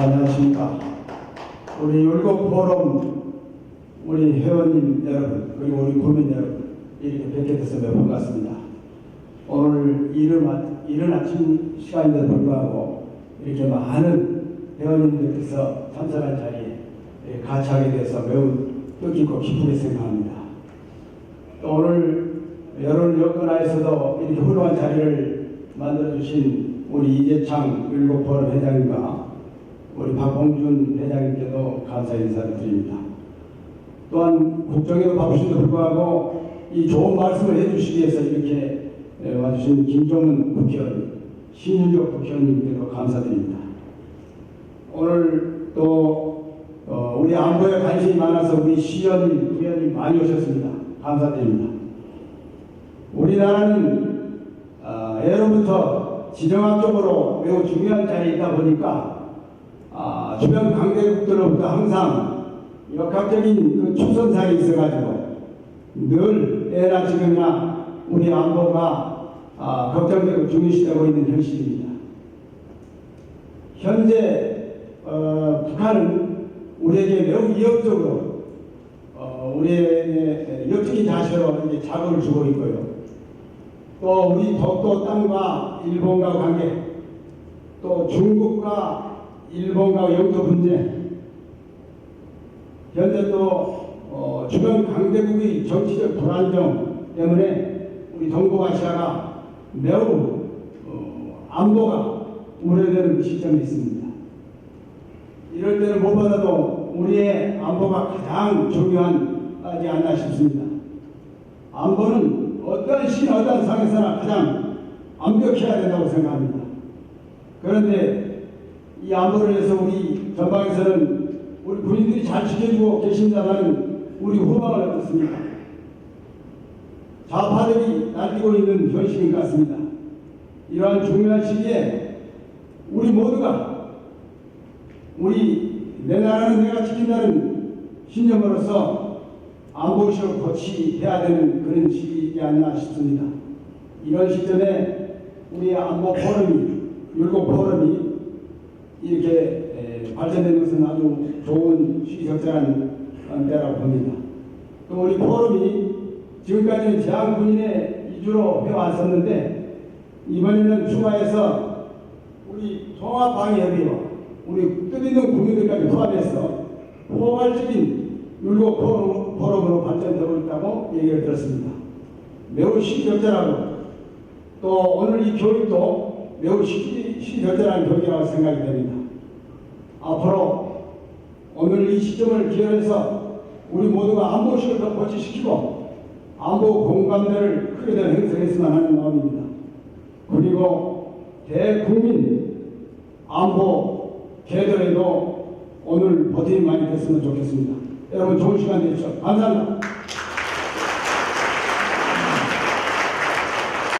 안녕하십니까. 우리 율곡 포럼 우리 회원님 여러분 그리고 우리 국민 여러분 이렇게 뵙게 돼서 매우 반갑습니다. 오늘 이른, 아- 이른 아침 시간인데도 불구하고 이렇게 많은 회원님들께서 참석한 자리에 예, 같이 하게 돼서 매우 뜻깊고 기쁘게 생각합니다. 또 오늘 여론 여건하에서도 이렇게 훌륭한 자리를 만들어주신 우리 이재창 율곡포럼 회장님과 우리 박봉준 회장님께도 감사 인사를 드립니다. 또한 국정에도 바쁘신데 불구하고 이 좋은 말씀을 해주시기 위해서 이렇게 에, 와주신 김종은 국회의원, 신윤적 국회의원님께도 감사드립니다. 오늘 또 어, 우리 안보에 관심이 많아서 우리 시의원님, 의원님 많이 오셨습니다. 감사드립니다. 우리나라는 어, 예로부터 지정학적으로 매우 중요한 자리에 있다 보니까 아, 주변 강대국들로부터 항상 역학적인 그 추선상이 있어가지고 늘 애나 지금이나 우리 안보가 아, 걱정되고 중요시되고 있는 현실입니다. 현재 어, 북한은 우리에게 매우 위협적으로 어, 우리에게 역적인 자세로 이제 자극을 주고 있고요. 또 우리 독도 땅과 일본과 관계, 또 중국과 일본과 영토 분쟁, 현재 또 어, 주변 강대국의 정치적 불안정 때문에 우리 동북아시아가 매우 어, 안보가 우려되는 시점이 있습니다. 이럴 때는 무엇보다도 우리의 안보가 가장 중요하지 않나 싶습니다. 안보는 어떤 시, 어떤 상에서나 가장 완벽해야 된다고 생각합니다. 그런데 이 안보를 위해서 우리 전방에서는 우리 군인들이 잘 지켜주고 계신다는 우리 후방을 어떻습니까? 좌파들이 날뛰고 있는 현실인 것 같습니다. 이러한 중요한 시기에 우리 모두가 우리 내 나라는 내가 지킨다는 신념으로서 안보의식을 고치해야 되는 그런 시기이지 않나 싶습니다. 이런 시점에 우리 안보 포럼이, 율곡 포럼이 이렇게 에, 발전되는 것은 아주 좋은 시적절한 어, 때라고 봅니다. 또 우리 포럼이 지금까지는 제한군인의 위주로 해왔었는데 이번에는 추가해서 우리 종합방위협의와 우리 뜻있는 국민들까지 포함해서 포괄적인 율곡 포럼, 포럼으로 발전되고 있다고 얘기를 들었습니다. 매우 시적절하고 또 오늘 이 교육도 매우 시, 시적절한 교육이라고 생각이 됩니다. 앞으로 오늘 이 시점을 기원해서 우리 모두가 안보식을 더 고치시키고 안보 공감대를 크게 더 형성했으면 하는 마음입니다. 그리고 대국민 안보 개선에도 오늘 버팀이 많이 됐으면 좋겠습니다. 여러분 좋은 시간 되십시오. 감사합니다.